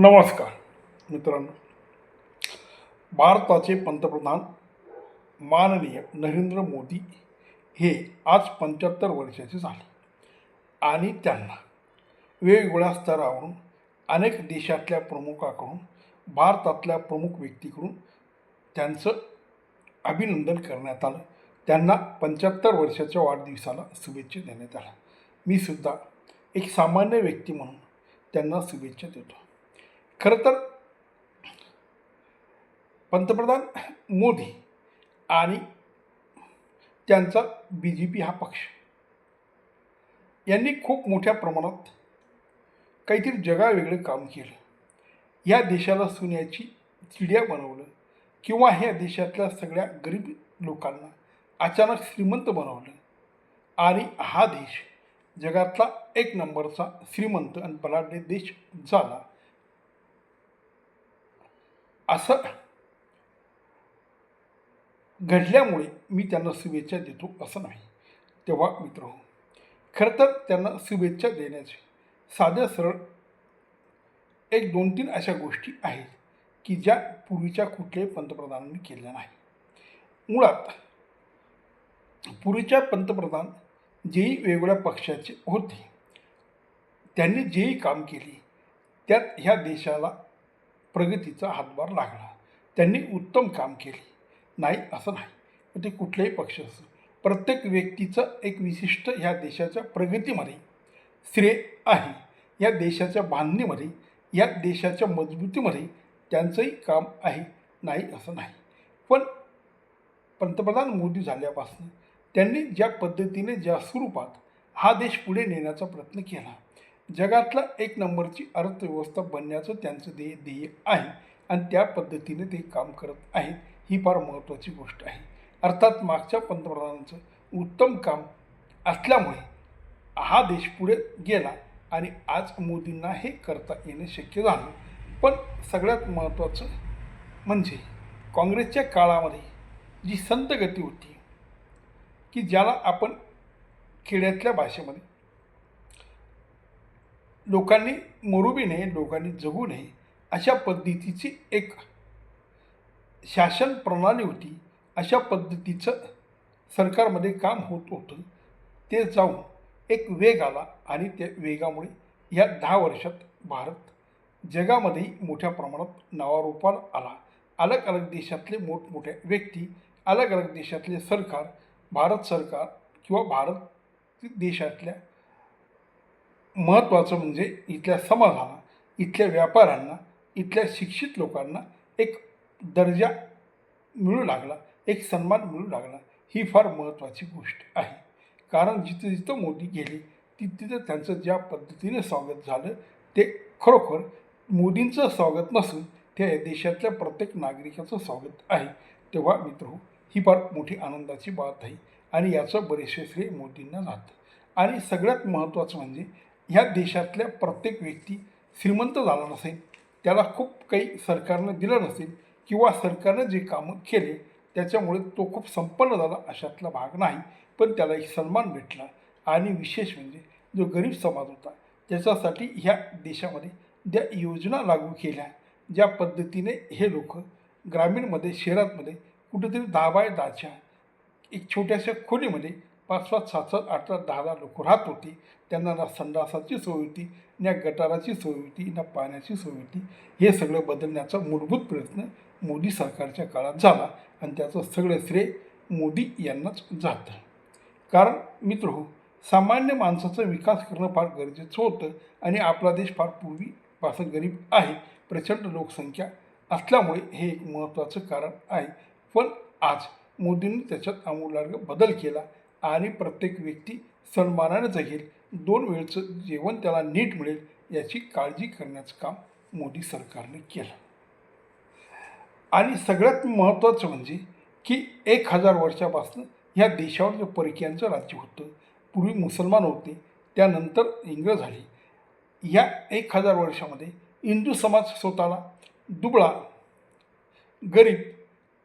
नमस्कार मित्रांनो. भारताचे पंतप्रधान माननीय नरेंद्र मोदी हे आज पंच्याहत्तर वर्षाचे झाले आणि त्यांना वेगवेगळ्या स्तरावरून अनेक देशातल्या प्रमुखाकडून भारतातल्या प्रमुख व्यक्तीकडून त्यांचं अभिनंदन करण्यात आलं. त्यांना पंच्याहत्तर वर्षाच्या वाढदिवसाला शुभेच्छा देण्यात आल्या. मी सुद्धा एक सामान्य व्यक्ती म्हणून त्यांना शुभेच्छा देतो. खरं तर पंतप्रधान मोदी आणि त्यांचा बी जे पी हा पक्ष यांनी खूप मोठ्या प्रमाणात काहीतरी जगावेगळं काम केलं. या देशाला सोन्याची चिड्या बनवलं किंवा ह्या देशातल्या सगळ्या गरीब लोकांना अचानक श्रीमंत बनवलं आणि हा देश जगातला एक नंबरचा श्रीमंत आणि बलाढ्य देश झाला. असं घडल्यामुळे मी त्यांना शुभेच्छा देतो असं नाही. तेव्हा मित्र हो, खरं तर त्यांना शुभेच्छा देण्याचे साध्या सरळ एक दोन तीन अशा गोष्टी आहेत की ज्या पूर्वीच्या कुठल्याही पंतप्रधानांनी केल्या नाही. मुळात पूर्वीच्या पंतप्रधान जेही वेगवेगळ्या पक्षाचे होते त्यांनी जेही काम केले त्यात ह्या देशाला प्रगतीचा हातभार लागला. त्यांनी उत्तम काम केले. नाही असं नाही. ते कुठलेही पक्ष असो प्रत्येक व्यक्तीचं एक विशिष्ट ह्या देशाच्या प्रगतीमध्ये श्रेय आहे. या देशाच्या बांधणीमध्ये या देशाच्या मजबूतीमध्ये त्यांचंही काम आहे. नाही असं नाही. पण पंतप्रधान मोदी झाल्यापासून त्यांनी ज्या पद्धतीने ज्या स्वरूपात हा देश पुढे नेण्याचा प्रयत्न केला जगातला एक नंबरची अर्थव्यवस्था बनण्याचं त्यांचं ध्येय ध्येय आहे आणि त्या पद्धतीने ते काम करत आहेत ही फार महत्त्वाची गोष्ट आहे. अर्थात मागच्या पंतप्रधानांचं उत्तम काम असल्यामुळे हा देश पुढे गेला आणि आज मोदींना हे करता येणं शक्य झालं. पण सगळ्यात महत्त्वाचं म्हणजे काँग्रेसच्या काळामध्ये जी संत गती होती की ज्याला आपण खेड्यातल्या भाषेमध्ये लोकांनी मरुबी नये लोकांनी जगू नये अशा पद्धतीची एक शासन प्रणाली होती. अशा पद्धतीचं सरकारमध्ये काम होत होतं. ते जाऊन एक वेग आला आणि त्या वेगामुळे या दहा वर्षात भारत जगामध्येही मोठ्या प्रमाणात नावारूपाला आला. अलग अलग देशातले मोठमोठ्या व्यक्ती अलग अलग देशातले सरकार भारत सरकार किंवा भारत देशातल्या महत्त्वाचं म्हणजे इथल्या समाजाला इथल्या व्यापाऱ्यांना इथल्या शिक्षित लोकांना एक दर्जा मिळू लागला एक सन्मान मिळू लागला. ही फार महत्त्वाची गोष्ट आहे. कारण जिथं जिथं मोदी गेले तिथं त्यांचं ज्या पद्धतीने स्वागत झालं ते खरोखर मोदींचं स्वागत नसून त्या देशातल्या प्रत्येक नागरिकाचं स्वागत आहे. तेव्हा मित्र हो, ही फार मोठी आनंदाची बात आहे. आणि याचं बरेचसे श्रेय मोदींना जातं. आणि सगळ्यात महत्त्वाचं म्हणजे ह्या देशातल्या प्रत्येक व्यक्ती श्रीमंत झाला नसेल त्याला खूप काही सरकारनं दिलं नसेल किंवा सरकारनं जे कामं केले त्याच्यामुळे तो खूप संपन्न झाला अशातला भाग नाही. पण त्याला एक सन्मान भेटला आणि विशेष म्हणजे जो गरीब समाज होता त्याच्यासाठी ह्या देशामध्ये ज्या योजना लागू केल्या ज्या पद्धतीने हे लोक ग्रामीणमध्ये शहरातमध्ये कुठेतरी दहा बाय एक छोट्याशा खोलीमध्ये पाच सात सात आठ आठ दहा दहा लोक राहत होती. त्यांना ना संडासाची सोय होती ना गटाराची सोय होती ना पाण्याची सोय होती. हे सगळं बदलण्याचा मूलभूत प्रयत्न मोदी सरकारच्या काळात झाला आणि त्याचं सगळं श्रेय मोदी यांनाच जातं. कारण मित्र हो सामान्य माणसाचा विकास करणं फार गरजेचं होतं आणि आपला देश फार पूर्वीपासून गरीब आहे. प्रचंड लोकसंख्या असल्यामुळे हे एक महत्त्वाचं कारण आहे. पण आज मोदींनी त्याच्यात आमूलार्ग बदल केला. आणि प्रत्येक व्यक्ती सन्मानाने जगेल. दोन वेळचं जेवण त्याला नीट मिळेल याची काळजी करण्याचं काम मोदी सरकारने केलं. आणि सगळ्यात महत्त्वाचं म्हणजे की एक हजार वर्षापासून ह्या देशावर जे परकीयांचं राज्य होतं पूर्वी मुसलमान होते त्यानंतर इंग्रज झाले. या एक हजार वर्षामध्ये हिंदू समाज स्वतःला दुबळा गरीब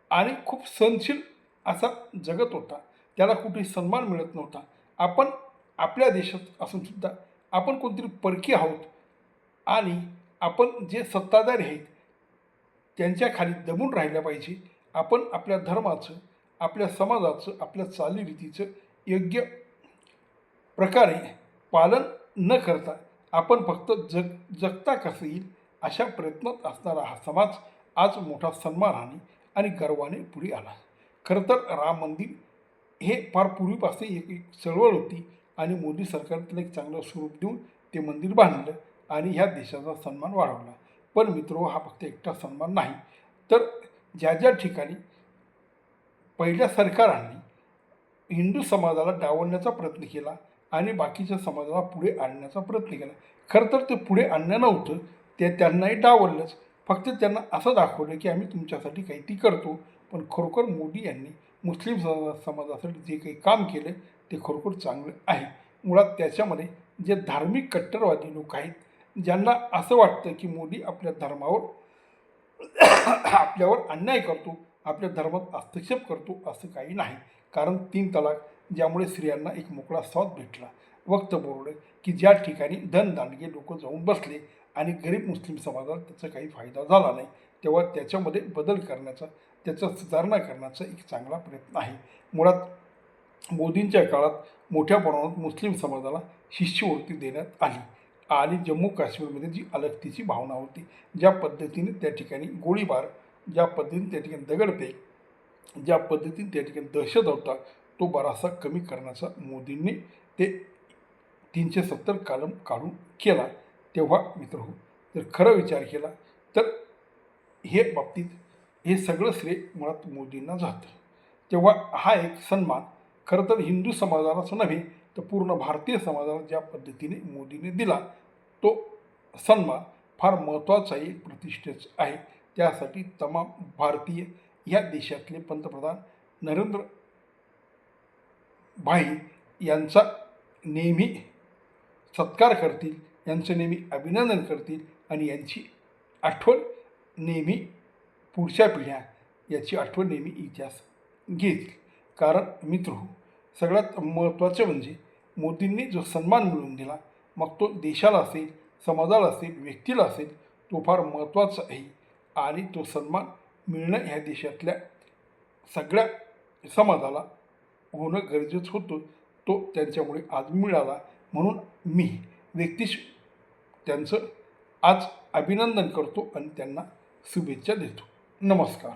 आणि खूप सहनशील असा जगत होता. त्याला कुठेही सन्मान मिळत नव्हता. आपण आपल्या देशात असूनसुद्धा आपण कोणतरी परकी आहोत आणि आपण जे सत्ताधारी आहेत त्यांच्या खाली दबून राहिलं पाहिजे. आपण आपल्या धर्माचं आपल्या समाजाचं आपल्या चालीरीतीचं योग्य प्रकारे पालन न करता आपण फक्त जग जगता कसं येईल अशा प्रयत्नात असणारा हा समाज आज मोठा सन्मानाने आणि गर्वाने पुढे आला. खरं तर राम मंदिर हे फार पूर्वीपासून एक एक चळवळ होती आणि मोदी सरकारने त्याला एक चांगलं स्वरूप देऊन ते मंदिर बांधलं आणि ह्या देशाचा सन्मान वाढवला. पण मित्र हा फक्त एकटा सन्मान नाही. तर ज्या ज्या ठिकाणी पहिल्या सरकारांनी हिंदू समाजाला डावलण्याचा प्रयत्न केला आणि बाकीच्या समाजाला पुढे आणण्याचा प्रयत्न केला. खरं तर ते पुढे आणणं नव्हतं ते त्यांनाही डावललंच. फक्त त्यांना असं दाखवलं की आम्ही तुमच्यासाठी काहीतरी करतो. पण खरोखर मोदी यांनी मुस्लिम समाजा समाजासाठी जे काही काम केलं ते खरोखर चांगलं आहे. मुळात त्याच्यामध्ये जे धार्मिक कट्टरवादी लोक आहेत ज्यांना असं वाटतं की मोदी आपल्या धर्मावर आपल्यावर अन्याय करतो आपल्या धर्मात हस्तक्षेप करतो असं काही नाही. कारण तीन तलाक ज्यामुळे स्त्रियांना एक मोकळा स्वाद भेटला. वक्त बोरडं की ज्या ठिकाणी धनदांडगे लोक जाऊन बसले आणि गरीब मुस्लिम समाजाला त्याचा काही फायदा झाला नाही तेव्हा त्याच्यामध्ये बदल करण्याचा त्याचा सुधारणा करण्याचा एक चांगला प्रयत्न आहे. मुळात मोदींच्या काळात मोठ्या प्रमाणात मुस्लिम समाजाला शिष्यवृत्ती देण्यात आली आणि जम्मू काश्मीरमध्ये जी अलगतीची भावना होती ज्या पद्धतीने त्या ठिकाणी गोळीबार ज्या पद्धतीने त्या ठिकाणी दगडफेक ज्या पद्धतीने त्या ठिकाणी दहशत होता तो बराचसा कमी करण्याचा मोदींनी ते तीनशे सत्तर कालम काढून केला तेव्हा मित्र हो. जर खरं विचार केला तर हे बाबतीत हे सगळं श्रेय मुळात मोदींना जातं. तेव्हा हा एक सन्मान खरं तर हिंदू समाजालाच नव्हे तर पूर्ण भारतीय समाजाला ज्या पद्धतीने मोदीने दिला तो सन्मान फार महत्त्वाचा एक प्रतिष्ठेच आहे. त्यासाठी तमाम भारतीय या देशातले पंतप्रधान नरेंद्र भाई यांचा नेहमी सत्कार करतील यांचं नेहमी अभिनंदन करतील आणि यांची आठवण नेहमी पुढच्या पिढ्या याची आठवण नेहमी इतिहास घेतील कारण मित्र हो सगळ्यात महत्त्वाचं म्हणजे मोदींनी जो सन्मान मिळवून दिला मग तो देशाला असेल समाजाला असेल व्यक्तीला असेल तो फार महत्त्वाचा आहे. आणि तो सन्मान मिळणं ह्या देशातल्या सगळ्या समाजाला होणं गरजेचं होतं. तो त्यांच्यामुळे आज मिळाला म्हणून मी व्यक्तिश त्यांचं आज अभिनंदन करतो आणि त्यांना शुभेच्छा देतो. नमस्कार.